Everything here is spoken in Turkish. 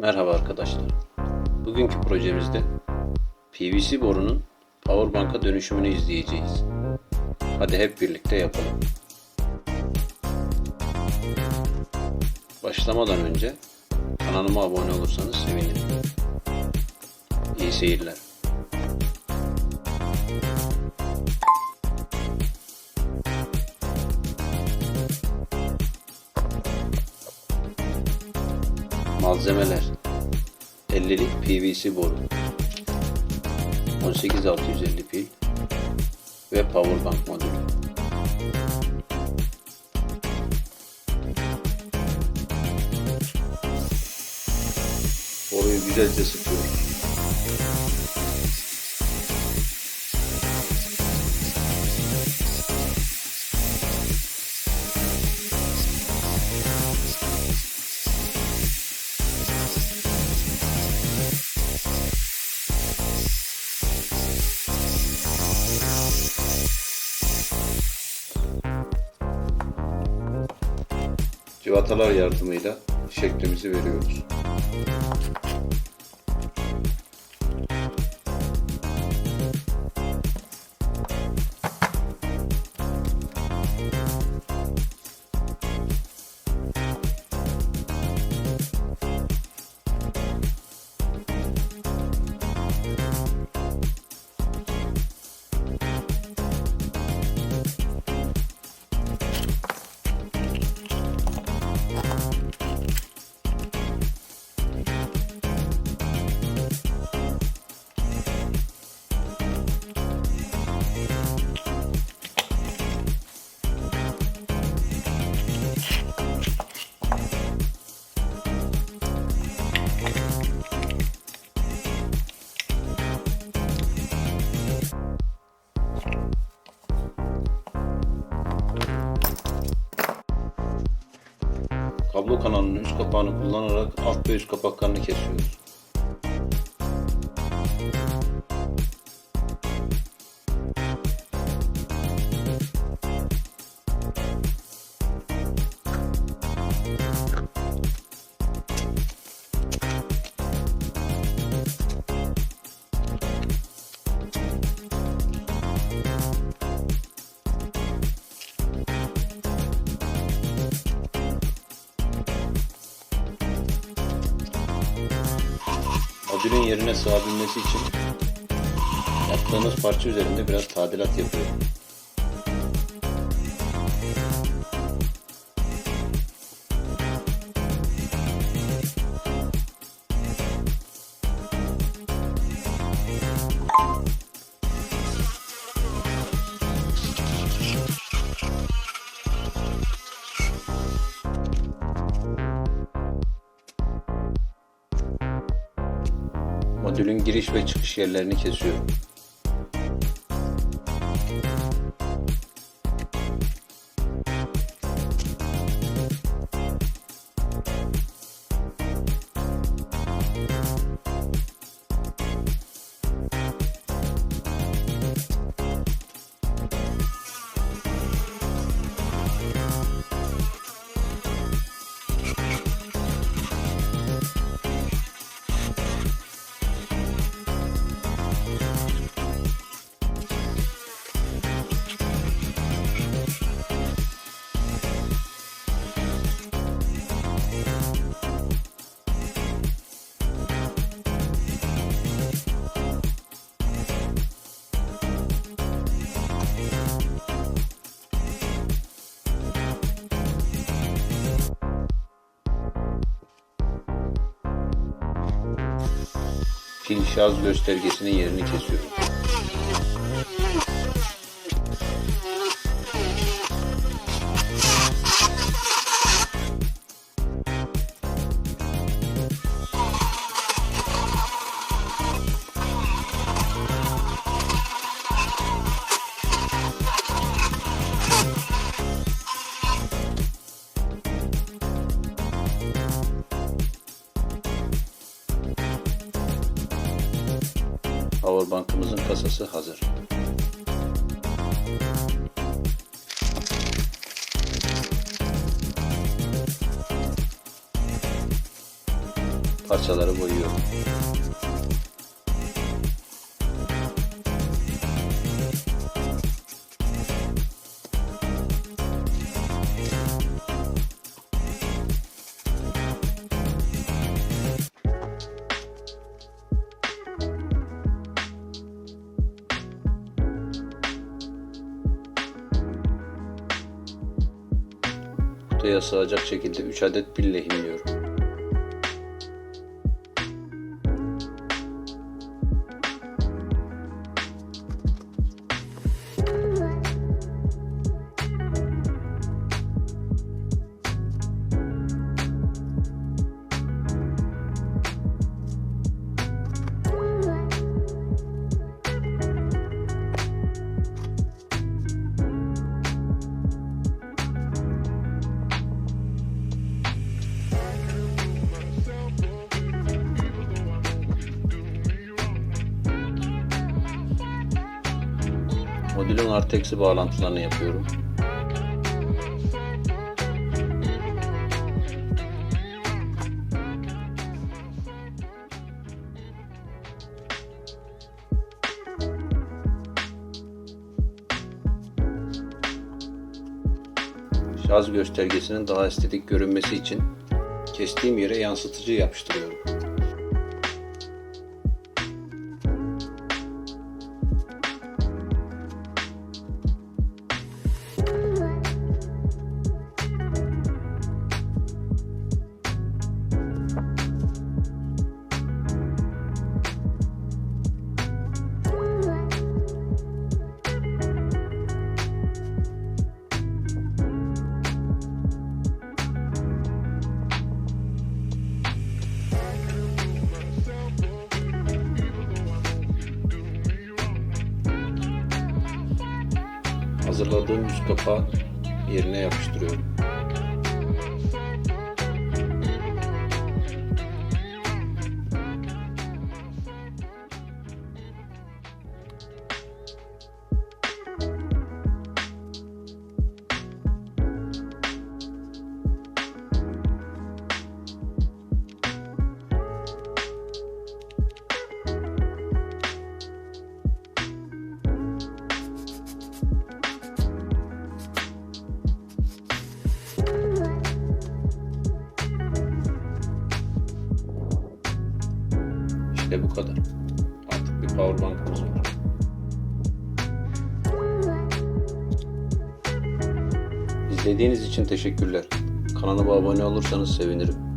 Merhaba arkadaşlar. Bugünkü projemizde PVC borunun powerbank'a dönüşümünü izleyeceğiz. Hadi hep birlikte yapalım. Başlamadan önce kanalıma abone olursanız sevinirim. İyi seyirler. Malzemeler. 50'lik PVC boru. 18650 pil ve powerbank modülü. Boruyu güzelce sıkıyoruz. Civatalar yardımıyla şeklimizi veriyoruz. Kanalının üst kapağını kullanarak alt ve üst kapaklarını kesiyoruz. Modülün yerine sığabilmesi için yaptığımız parça üzerinde biraz tadilat yapıyorum. Modülün giriş ve çıkış yerlerini kesiyorum. Şarj göstergesinin yerini kesiyorum. Powerbank'ımızın kasası hazır. parçaları boyuyorum. Kutuya sığacak şekilde 3 adet pil lehimliyorum. Modülün artı eksi bağlantılarını yapıyorum. Şarj göstergesinin daha estetik görünmesi için kestiğim yere yansıtıcı yapıştırıyorum. Hazırladığım yüz kapağı yerine yapıştırıyorum. İzlediğiniz için teşekkürler. Kanalıma abone olursanız sevinirim.